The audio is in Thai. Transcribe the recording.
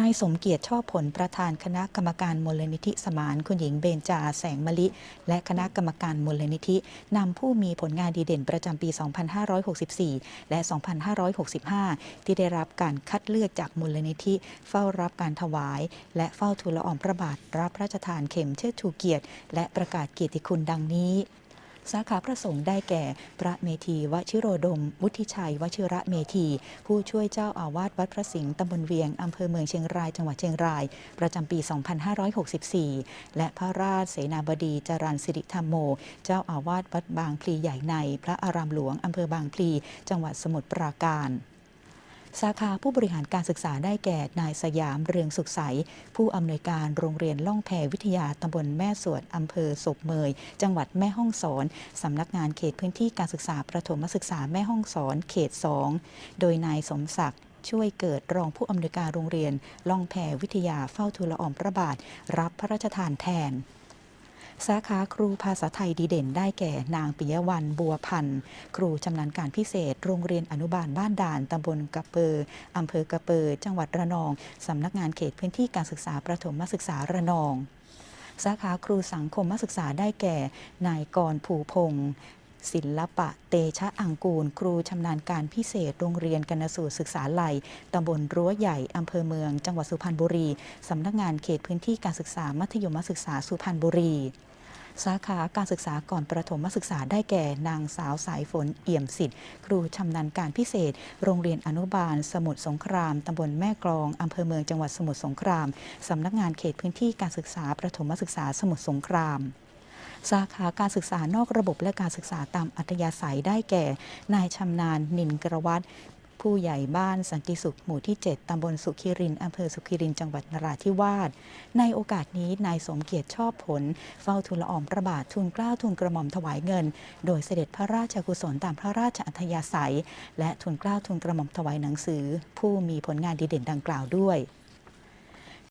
นายสมเกียรติชอบผลประธานคณะกรรมการมูลนิธิสมานคุณหญิงเบญจาแสงมะลิ และคณะกรรมการมูลนิธินำผู้มีผลงานดีเด่นประจำปี 2564 และ 2565 ที่ได้รับการคัดเลือกจากมูลนิธิเฝ้ารับการถวาย และเฝ้าทูลละอองพระบาทรับพระราชทานเข็มเชิดชูเกียรติ และประกาศเกียรติคุณดังนี้ สาขาพระสงฆ์ได้แก่ พระเมธีวชิโรดม วุฒิชัย วชิระเมธี ผู้ช่วยเจ้าอาวาสวัดพระสิงห์ตำบลเวียงอำเภอเมืองเชียงรายจังหวัดเชียงราย ประจำปี 2564 และพระราชเสนาบดีจรันสิริธรรมโม เจ้าอาวาสวัดบางพลีใหญ่ใน พระอารามหลวงอำเภอบางพลี จังหวัดสมุทรปราการ สาขาผู้บริหารการศึกษาได้แก่ นายสยามเรืองสุขใส ผู้อำนวยการโรงเรียนล่องแพวิทยาตำบลแม่สวดอำเภอศพเมย จังหวัดแม่ฮ่องสอนสำนักงานเขตพื้นที่การศึกษาประถมศึกษาแม่ฮ่องสอนเขต 2 โดยนายสมศักดิ์ช่วยเกิดรองผู้อำนวยการโรงเรียน ล่องแพวิทยาเฝ้าทูลละอองพระบาท รับพระราชทานแทน สาขาครูภาษาไทยดีเด่น ได้แก่นางปิยวันบัวพันธ์ ครูชำนาญการพิเศษ โรงเรียนอนุบาลบ้านด่านตำบลกระเปออำเภอกระเปอจังหวัดระนองสำนักงานเขตพื้นที่การศึกษาประถมศึกษาระนองสาขาครูสังคมศึกษาได้แก่ นายกร ผูพงศ์ ศิลปะเตชะอังกูล ครูชำนาญการพิเศษโรงเรียนกนสูตรศึกษาไหลตำบลรั้วใหญ่อำเภอเมือง จังหวัดสุพรรณบุรี สำนักงานเขตพื้นที่การศึกษามัธยมศึกษาสุพรรณบุรี สาขาการศึกษาก่อนประถมศึกษาได้แก่ นางสาวสายฝนเอี่ยมสิทธิ์ ครูชำนาญการพิเศษ โรงเรียนอนุบาล สมุทรสงครามตำบลแม่กลองอำเภอเมืองจังหวัดสมุทรสงคราม สำนักงานเขตพื้นที่การศึกษาประถมศึกษาสมุทรสงคราม สาขาการศึกษานอกระบบและการศึกษาตามอัธยาศัยได้แก่ นายชำนาญนินกระวัตผู้ใหญ่บ้านสันติสุขหมู่ที่ 7 ตำบลสุขิริน อำเภอสุขิริน จังหวัดนราธิวาส ในโอกาสนี้นายสมเกียรติชอบผล เฝ้าทูลละอองพระบาททูลเกล้าทูลกระหม่อมถวายเงิน โดยเสด็จพระราชกุศลตามพระราชอัธยาศัย และทูลเกล้าทูลกระหม่อมถวายหนังสือ ผู้มีผลงานดีเด่นดังกล่าวด้วย